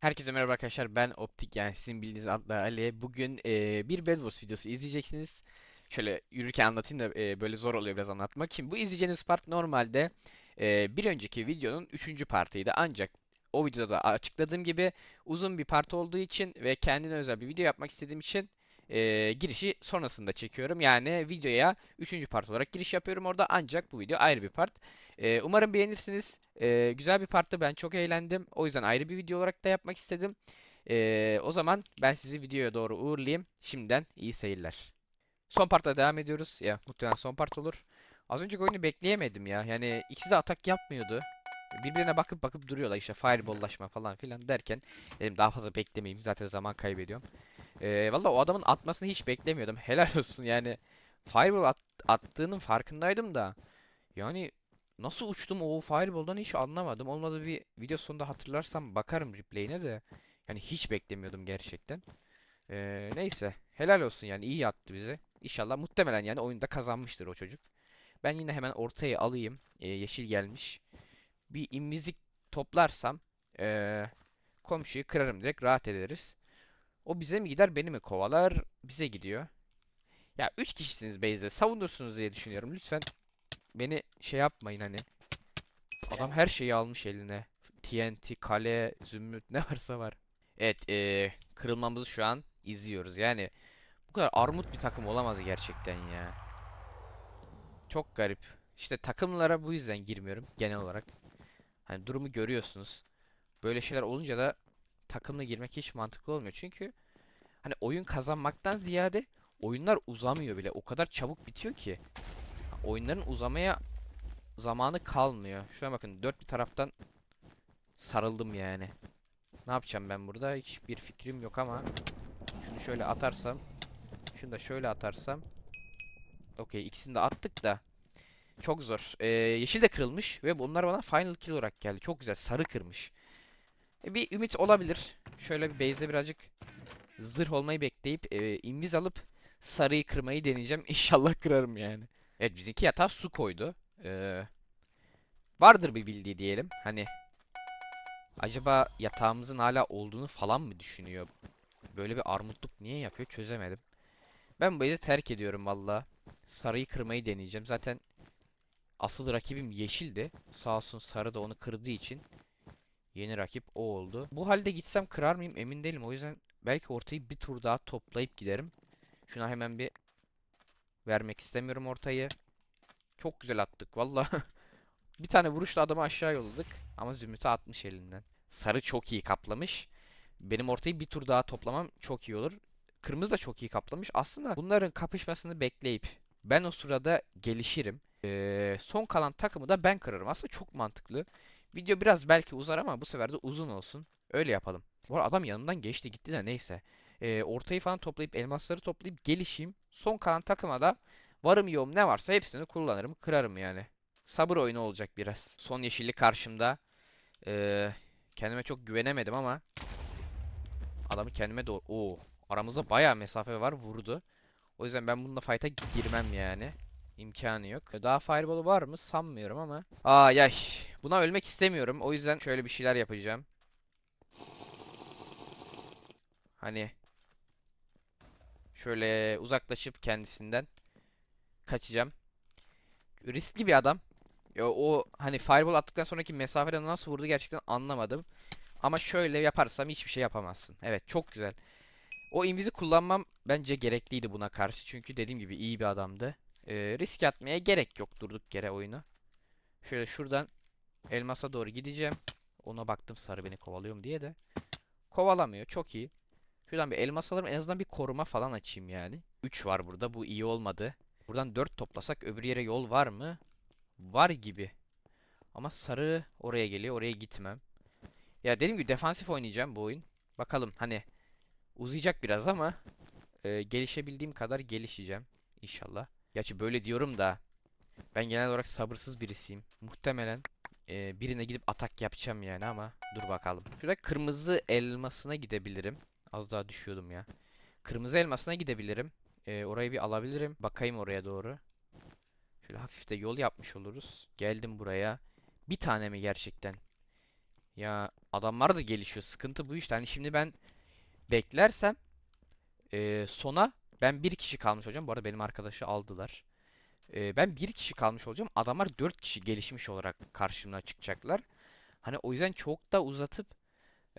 Herkese merhaba arkadaşlar ben Optik yani sizin bildiğiniz adla Ali. Bugün e, bir Bed Wars videosu izleyeceksiniz. Şöyle yürürken anlatayım da e, böyle zor oluyor biraz anlatmak. Şimdi bu izleyeceğiniz part normalde e, bir önceki videonun üçüncü partıydı. Ancak o videoda da açıkladığım gibi uzun bir part olduğu için ve kendine özel bir video yapmak istediğim için e, girişi sonrasında çekiyorum. Yani videoya üçüncü part olarak giriş yapıyorum orada ancak bu video ayrı bir part. E, umarım beğenirsiniz. E, güzel bir parttı ben çok eğlendim. O yüzden ayrı bir video olarak da yapmak istedim. E, o zaman ben sizi videoya doğru uğurlayayım. Şimdiden iyi seyirler. Son partla devam ediyoruz. Ya muhtemelen son part olur. Az önceki oyunu bekleyemedim ya. Yani ikisi de atak yapmıyordu. Birbirine bakıp bakıp duruyorlar işte fireball'laşma falan filan derken dedim daha fazla beklemeyeyim zaten zaman kaybediyorum. Ee, valla o adamın atmasını hiç beklemiyordum. Helal olsun yani. Fireball at- attığının farkındaydım da. Yani nasıl uçtum o fireball'dan hiç anlamadım. Olmadı bir video sonunda hatırlarsam bakarım replay'ine de. Yani hiç beklemiyordum gerçekten. Ee, neyse. Helal olsun yani iyi attı bize. İnşallah muhtemelen yani oyunda kazanmıştır o çocuk. Ben yine hemen ortaya alayım. Ee, yeşil gelmiş. Bir immizik toplarsam ee, komşuyu kırarım direkt rahat ederiz. O bize mi gider beni mi kovalar? Bize gidiyor. Ya 3 kişisiniz base'de savunursunuz diye düşünüyorum. Lütfen beni şey yapmayın hani. Adam her şeyi almış eline. TNT, kale, zümrüt ne varsa var. Evet eee, kırılmamızı şu an izliyoruz. Yani bu kadar armut bir takım olamaz gerçekten ya. Çok garip. İşte takımlara bu yüzden girmiyorum genel olarak. Hani durumu görüyorsunuz. Böyle şeyler olunca da takımla girmek hiç mantıklı olmuyor. Çünkü Hani oyun kazanmaktan ziyade oyunlar uzamıyor bile. O kadar çabuk bitiyor ki. Oyunların uzamaya zamanı kalmıyor. Şu bakın dört bir taraftan sarıldım yani. Ne yapacağım ben burada? Hiçbir fikrim yok ama şunu şöyle atarsam şunu da şöyle atarsam Okey ikisini de attık da çok zor. Ee, yeşil de kırılmış ve bunlar bana final kill olarak geldi. Çok güzel. Sarı kırmış. E, bir ümit olabilir. Şöyle bir base'de birazcık zırh olmayı bekleyip e, inviz alıp sarıyı kırmayı deneyeceğim. İnşallah kırarım yani. Evet bizimki yatağa su koydu. Ee, vardır bir bildiği diyelim. Hani acaba yatağımızın hala olduğunu falan mı düşünüyor? Böyle bir armutluk niye yapıyor çözemedim. Ben bu base'i terk ediyorum valla. Sarıyı kırmayı deneyeceğim. Zaten asıl rakibim yeşildi. Sağ olsun sarı da onu kırdığı için yeni rakip o oldu. Bu halde gitsem kırar mıyım emin değilim. O yüzden Belki ortayı bir tur daha toplayıp giderim. Şuna hemen bir vermek istemiyorum ortayı. Çok güzel attık valla. bir tane vuruşla adamı aşağı yolladık. Ama Zümrüt'ü atmış elinden. Sarı çok iyi kaplamış. Benim ortayı bir tur daha toplamam çok iyi olur. Kırmızı da çok iyi kaplamış. Aslında bunların kapışmasını bekleyip ben o sırada gelişirim. Ee, son kalan takımı da ben kırarım. Aslında çok mantıklı. Video biraz belki uzar ama bu sefer de uzun olsun. Öyle yapalım. Bu adam yanımdan geçti gitti de neyse. Ee, ortayı falan toplayıp elmasları toplayıp gelişeyim. Son kalan takıma da varım yoğum ne varsa hepsini kullanırım kırarım yani. Sabır oyunu olacak biraz. Son yeşillik karşımda. Ee, kendime çok güvenemedim ama adamı kendime doğru... Oo, aramızda bayağı mesafe var vurdu. O yüzden ben bununla fight'a girmem yani. İmkanı yok. Daha fireball'u var mı? Sanmıyorum ama. Aa yaş. Buna ölmek istemiyorum. O yüzden şöyle bir şeyler yapacağım. Hani şöyle uzaklaşıp kendisinden kaçacağım. Riskli bir adam. Ya o hani fireball attıktan sonraki mesafeden nasıl vurdu gerçekten anlamadım. Ama şöyle yaparsam hiçbir şey yapamazsın. Evet çok güzel. O invizi kullanmam bence gerekliydi buna karşı. Çünkü dediğim gibi iyi bir adamdı. Ee, risk atmaya gerek yok durduk yere oyunu. Şöyle şuradan elmasa doğru gideceğim. Ona baktım sarı beni kovalıyor mu diye de. Kovalamıyor. Çok iyi. Şuradan bir elmas alırım. En azından bir koruma falan açayım yani. 3 var burada. Bu iyi olmadı. Buradan 4 toplasak öbür yere yol var mı? Var gibi. Ama sarı oraya geliyor. Oraya gitmem. Ya dediğim gibi defansif oynayacağım bu oyun. Bakalım hani uzayacak biraz ama e, gelişebildiğim kadar gelişeceğim. İnşallah. Gerçi böyle diyorum da ben genel olarak sabırsız birisiyim. Muhtemelen e, birine gidip atak yapacağım yani ama dur bakalım. Şurada kırmızı elmasına gidebilirim. Az daha düşüyordum ya. Kırmızı elmasına gidebilirim. Ee, orayı bir alabilirim. Bakayım oraya doğru. Şöyle hafif de yol yapmış oluruz. Geldim buraya. Bir tane mi gerçekten? Ya adamlar da gelişiyor. Sıkıntı bu işte. Hani şimdi ben beklersem e, sona ben bir kişi kalmış olacağım. Bu arada benim arkadaşı aldılar. E, ben bir kişi kalmış olacağım. Adamlar dört kişi gelişmiş olarak karşımda çıkacaklar. Hani o yüzden çok da uzatıp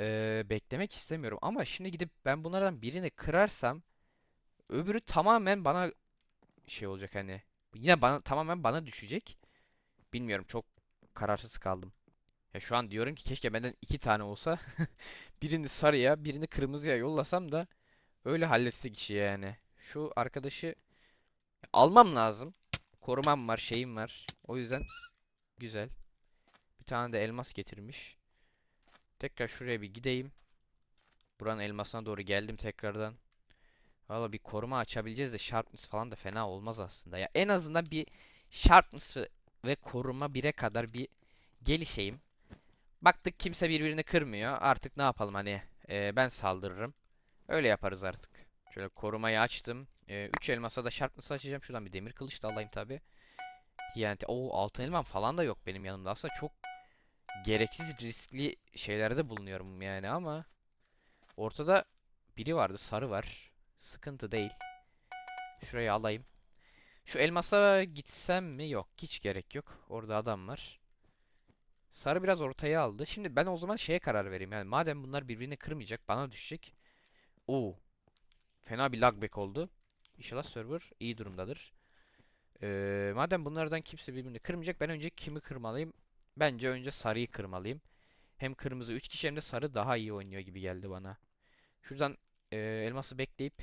e, beklemek istemiyorum. Ama şimdi gidip ben bunlardan birini kırarsam öbürü tamamen bana şey olacak hani. Yine bana tamamen bana düşecek. Bilmiyorum çok kararsız kaldım. Ya şu an diyorum ki keşke benden iki tane olsa. Birini sarıya, birini kırmızıya yollasam da öyle halletsek işi yani. Şu arkadaşı almam lazım. Korumam var, şeyim var. O yüzden güzel. Bir tane de elmas getirmiş. Tekrar şuraya bir gideyim. Buranın elmasına doğru geldim tekrardan. Valla bir koruma açabileceğiz de sharpness falan da fena olmaz aslında. Ya en azından bir sharpness ve- koruma 1'e kadar bir gelişeyim. Baktık kimse birbirini kırmıyor. Artık ne yapalım hani e, ben saldırırım. Öyle yaparız artık. Şöyle korumayı açtım. 3 elmasa da sharpness açacağım. Şuradan bir demir kılıç da alayım tabi. TNT. Oo altın elmam falan da yok benim yanımda. Aslında çok gereksiz riskli şeylerde bulunuyorum yani ama ortada biri vardı. Sarı var. Sıkıntı değil. Şurayı alayım. Şu elmasa gitsem mi? Yok. Hiç gerek yok. Orada adam var. Sarı biraz ortaya aldı. Şimdi ben o zaman şeye karar vereyim. Yani madem bunlar birbirini kırmayacak, bana düşecek. Oo. Fena bir lag back oldu. İnşallah server iyi durumdadır. Ee, madem bunlardan kimse birbirini kırmayacak, ben önce kimi kırmalıyım? Bence önce sarıyı kırmalıyım. Hem kırmızı 3 kişi hem de sarı daha iyi oynuyor gibi geldi bana. Şuradan e, elması bekleyip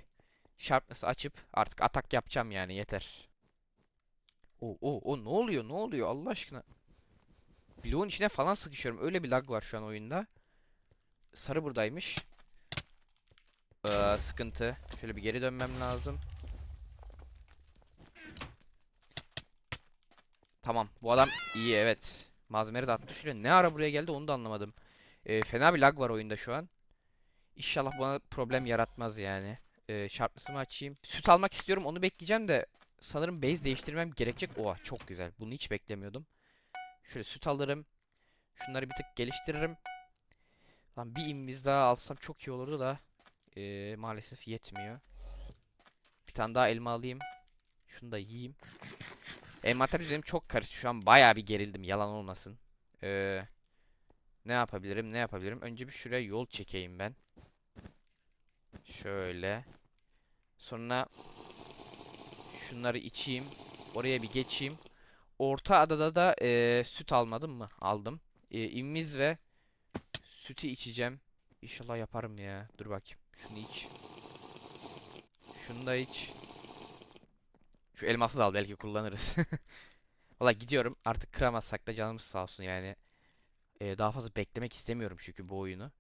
sharpness'ı açıp artık atak yapacağım yani yeter. O o o ne oluyor? Ne oluyor Allah aşkına? Bloğun içine falan sıkışıyorum. Öyle bir lag var şu an oyunda. Sarı buradaymış. Ee, sıkıntı. Şöyle bir geri dönmem lazım. Tamam. Bu adam iyi evet. Malzemeleri de attı şuraya. Ne ara buraya geldi onu da anlamadım. Ee, fena bir lag var oyunda şu an. İnşallah bana problem yaratmaz yani. Ee, sharpness'ımı açayım. Süt almak istiyorum. Onu bekleyeceğim de sanırım base değiştirmem gerekecek. Oha çok güzel. Bunu hiç beklemiyordum. Şöyle süt alırım. Şunları bir tık geliştiririm. Lan bir imiz daha alsam çok iyi olurdu da eee, maalesef yetmiyor. Bir tane daha elma alayım. Şunu da yiyeyim. Envanter üzerim çok karıştı. Şu an bayağı bir gerildim. Yalan olmasın. Eee, ne yapabilirim? Ne yapabilirim? Önce bir şuraya yol çekeyim ben. Şöyle. Sonra şunları içeyim. Oraya bir geçeyim. Orta adada da eee, süt almadım mı? Aldım. Eee imiz ve sütü içeceğim. İnşallah yaparım ya. Dur bakayım. Şunu iç. Şunu da iç. Şu elması da al belki kullanırız. Valla gidiyorum. Artık kıramazsak da canımız sağ olsun yani. Eee, daha fazla beklemek istemiyorum çünkü bu oyunu.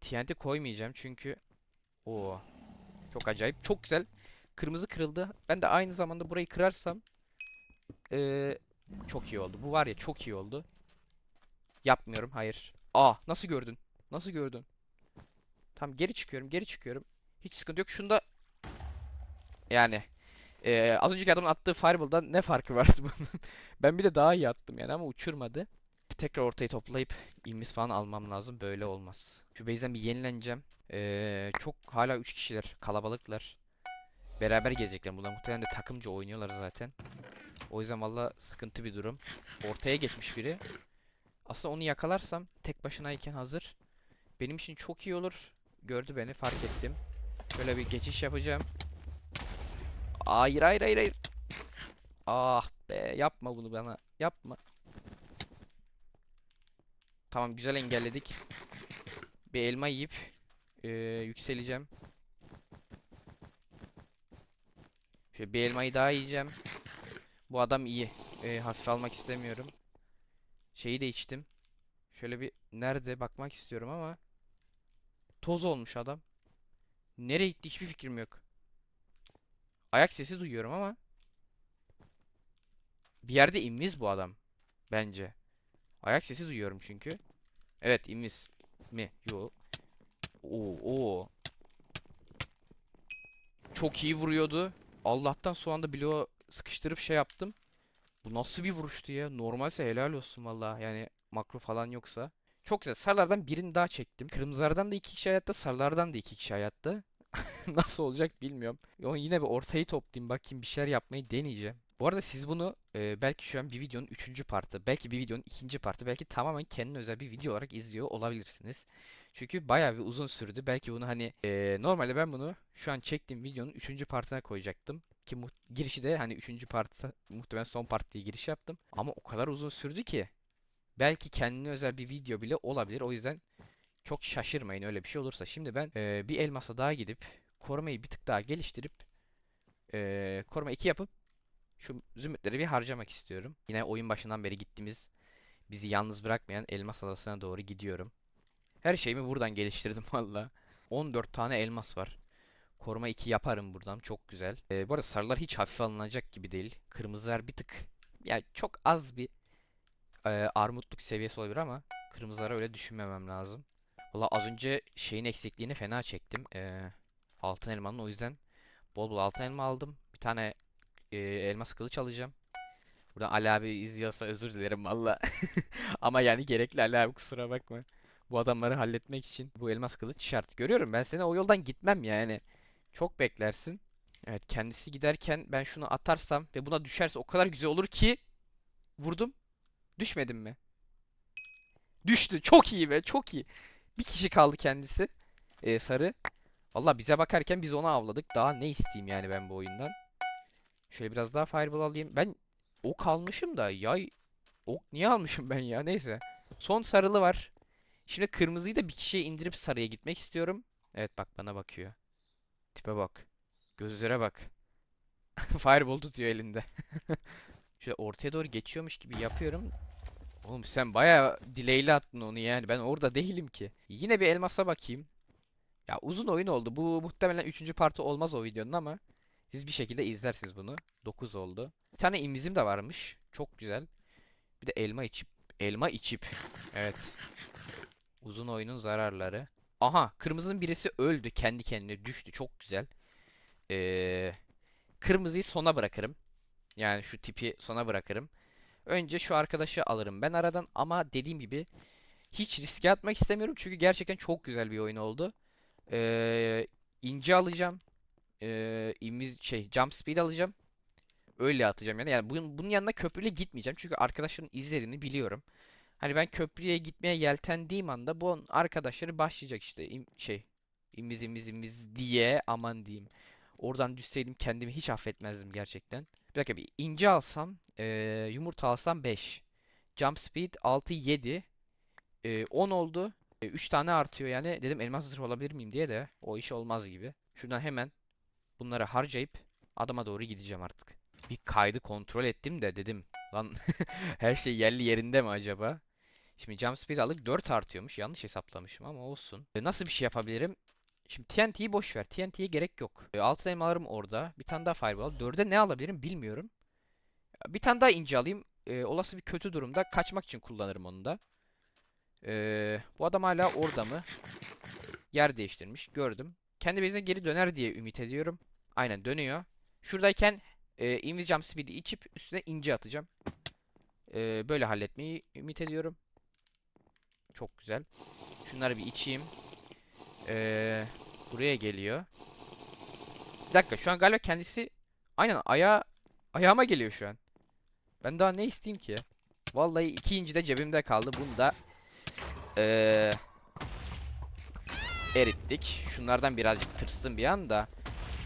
TNT koymayacağım çünkü o çok acayip. Çok güzel. Kırmızı kırıldı. Ben de aynı zamanda burayı kırarsam eee, çok iyi oldu. Bu var ya çok iyi oldu. Yapmıyorum. Hayır. Aa nasıl gördün? Nasıl gördün? Tamam geri çıkıyorum. Geri çıkıyorum. Hiç sıkıntı yok. Şunda yani eee, az önceki adamın attığı fireball'dan ne farkı vardı bunun? Ben bir de daha iyi attım yani ama uçurmadı. Tekrar ortayı toplayıp ilmiz falan almam lazım. Böyle olmaz. Şu base'den bir yenileneceğim. Eee, çok hala 3 kişiler. Kalabalıklar. Beraber gelecekler. Bunlar muhtemelen de takımca oynuyorlar zaten. O yüzden valla sıkıntı bir durum. Ortaya geçmiş biri. Aslında onu yakalarsam tek başınayken hazır. Benim için çok iyi olur. Gördü beni fark ettim. Şöyle bir geçiş yapacağım. Hayır hayır hayır hayır. Ah be yapma bunu bana. Yapma. Tamam güzel engelledik. Bir elma yiyip eee, yükseleceğim. Şöyle bir elmayı daha yiyeceğim. Bu adam iyi. Eee hafif almak istemiyorum. Şeyi de içtim. Şöyle bir nerede bakmak istiyorum ama toz olmuş adam. Nereye gitti hiçbir fikrim yok. Ayak sesi duyuyorum ama bir yerde immiz bu adam bence. Ayak sesi duyuyorum çünkü. Evet immiz mi? Yo. Oo, oo. Çok iyi vuruyordu. Allah'tan son anda bloğu sıkıştırıp şey yaptım. Bu nasıl bir vuruştu ya? Normalse helal olsun valla. Yani makro falan yoksa. Çok güzel. Sarılardan birini daha çektim. Kırmızılardan da iki kişi hayatta, sarılardan da iki kişi hayatta. Nasıl olacak bilmiyorum. Yo, yine bir ortayı toplayayım bakayım bir şeyler yapmayı deneyeceğim. Bu arada siz bunu e, belki şu an bir videonun üçüncü partı, belki bir videonun ikinci partı, belki tamamen kendine özel bir video olarak izliyor olabilirsiniz. Çünkü bayağı bir uzun sürdü. Belki bunu hani e, normalde ben bunu şu an çektiğim videonun üçüncü partına koyacaktım. Ki girişi de hani üçüncü partı muhtemelen son part diye giriş yaptım. Ama o kadar uzun sürdü ki belki kendine özel bir video bile olabilir. O yüzden çok şaşırmayın öyle bir şey olursa. Şimdi ben e, bir elmasa daha gidip korumayı bir tık daha geliştirip e, koruma 2 yapıp şu zümrütleri bir harcamak istiyorum. Yine oyun başından beri gittiğimiz bizi yalnız bırakmayan elmas adasına doğru gidiyorum. Her şeyimi buradan geliştirdim valla. 14 tane elmas var. Koruma 2 yaparım buradan. Çok güzel. E, bu arada sarılar hiç hafife alınacak gibi değil. Kırmızılar bir tık yani çok az bir e, armutluk seviyesi olabilir ama kırmızılara öyle düşünmemem lazım. Valla az önce şeyin eksikliğini fena çektim. Ee, altın elmanın o yüzden bol bol altın elma aldım. Bir tane e, elmas kılıç alacağım. Buradan Ali abi izliyorsa özür dilerim valla. Ama yani gerekli Ali abi kusura bakma. Bu adamları halletmek için bu elmas kılıç şart. Görüyorum ben seni o yoldan gitmem yani. Çok beklersin. Evet kendisi giderken ben şunu atarsam ve buna düşerse o kadar güzel olur ki vurdum. Düşmedim mi? Düştü. Çok iyi be çok iyi. Bir kişi kaldı kendisi. Ee, sarı. Valla bize bakarken biz onu avladık. Daha ne isteyeyim yani ben bu oyundan. Şöyle biraz daha fireball alayım. Ben ok almışım da yay ok niye almışım ben ya neyse. Son sarılı var. Şimdi kırmızıyı da bir kişiye indirip sarıya gitmek istiyorum. Evet bak bana bakıyor. Tipe bak. Gözlere bak. Fireball tutuyor elinde. Şöyle ortaya doğru geçiyormuş gibi yapıyorum. Oğlum sen bayağı delay'li attın onu yani. Ben orada değilim ki. Yine bir elmasa bakayım. Ya uzun oyun oldu. Bu muhtemelen 3. parti olmaz o videonun ama siz bir şekilde izlersiniz bunu. 9 oldu. Bir tane imizim de varmış. Çok güzel. Bir de elma içip elma içip. Evet. Uzun oyunun zararları. Aha, kırmızının birisi öldü. Kendi kendine düştü. Çok güzel. Ee, kırmızıyı sona bırakırım. Yani şu tipi sona bırakırım. Önce şu arkadaşı alırım ben aradan ama dediğim gibi hiç riske atmak istemiyorum çünkü gerçekten çok güzel bir oyun oldu. Ee, ince alacağım. Ee, imiz şey jump speed alacağım. Öyle atacağım yani. Yani bunun, bunun yanına köprüyle gitmeyeceğim çünkü arkadaşların izlerini biliyorum. Hani ben köprüye gitmeye yeltendiğim anda bu arkadaşları başlayacak işte im- şey imiz imiz imiz diye aman diyeyim. Oradan düşseydim kendimi hiç affetmezdim gerçekten. Bir dakika bir ince alsam eee, yumurta alsam 5. Jump speed 6 7. Eee, 10 oldu. 3 tane artıyor yani. Dedim elmas zırh olabilir miyim diye de o iş olmaz gibi. Şuradan hemen bunları harcayıp adama doğru gideceğim artık. Bir kaydı kontrol ettim de dedim lan her şey yerli yerinde mi acaba? Şimdi jump speed aldık 4 artıyormuş. Yanlış hesaplamışım ama olsun. E, Nasıl bir şey yapabilirim? Şimdi TNT'yi boş ver. TNT'ye gerek yok. E, altın elmalarım orada. Bir tane daha fireball. 4'e ne alabilirim bilmiyorum. Bir tane daha ince alayım. E, olası bir kötü durumda kaçmak için kullanırım onu da. E, bu adam hala orada mı? Yer değiştirmiş. Gördüm. Kendi base'ine geri döner diye ümit ediyorum. Aynen dönüyor. Şuradayken e, invis jump speed'i içip üstüne ince atacağım. E, böyle halletmeyi ümit ediyorum. Çok güzel. Şunları bir içeyim. Ee, buraya geliyor. Bir dakika şu an galiba kendisi aynen ayağa ayağıma geliyor şu an. Ben daha ne isteyeyim ki? Vallahi iki inci de cebimde kaldı. Bunu da ee, erittik. Şunlardan birazcık tırstım bir anda.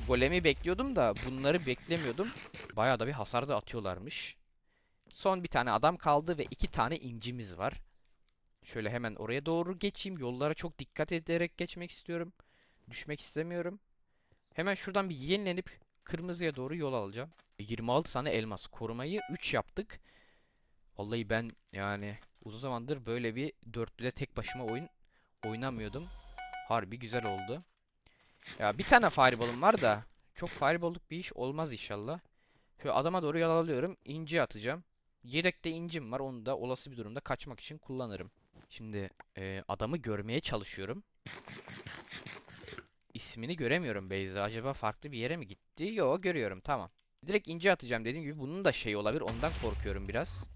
Golemi bekliyordum da bunları beklemiyordum. Bayağı da bir hasar da atıyorlarmış. Son bir tane adam kaldı ve iki tane incimiz var. Şöyle hemen oraya doğru geçeyim. Yollara çok dikkat ederek geçmek istiyorum. Düşmek istemiyorum. Hemen şuradan bir yenilenip kırmızıya doğru yol alacağım. 26 tane elmas. Korumayı 3 yaptık. Vallahi ben yani uzun zamandır böyle bir dörtlüde tek başıma oyun oynamıyordum. Harbi güzel oldu. Ya bir tane fireball'um var da çok fireball'luk bir iş olmaz inşallah. Şöyle adama doğru yol alıyorum. İnci atacağım. Yedekte incim var. Onu da olası bir durumda kaçmak için kullanırım. Şimdi e, adamı görmeye çalışıyorum. İsmini göremiyorum Beyza. Acaba farklı bir yere mi gitti? Yo görüyorum tamam. Direkt ince atacağım dediğim gibi bunun da şeyi olabilir. Ondan korkuyorum biraz.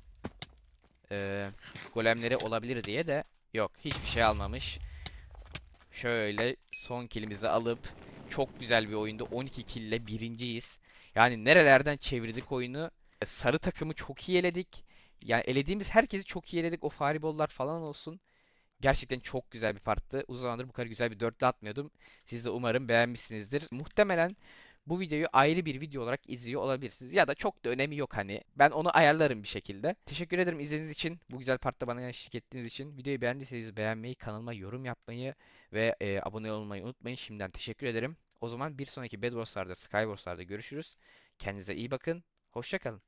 E, golemleri olabilir diye de Yok hiçbir şey almamış. Şöyle son killimizi alıp çok güzel bir oyunda 12 kill ile birinciyiz. Yani nerelerden çevirdik oyunu. Sarı takımı çok iyi eledik. Yani elediğimiz herkesi çok iyi eledik. O fireball'lar falan olsun. Gerçekten çok güzel bir parttı. Uzun zamandır bu kadar güzel bir dörtlü atmıyordum. Siz de umarım beğenmişsinizdir. Muhtemelen bu videoyu ayrı bir video olarak izliyor olabilirsiniz. Ya da çok da önemi yok hani. Ben onu ayarlarım bir şekilde. Teşekkür ederim izlediğiniz için. Bu güzel partta bana eşlik ettiğiniz için. Videoyu beğendiyseniz beğenmeyi, kanalıma yorum yapmayı ve e, abone olmayı unutmayın. Şimdiden teşekkür ederim. O zaman bir sonraki Bed Wars'larda, Sky Wars'larda görüşürüz. Kendinize iyi bakın. Hoşça kalın.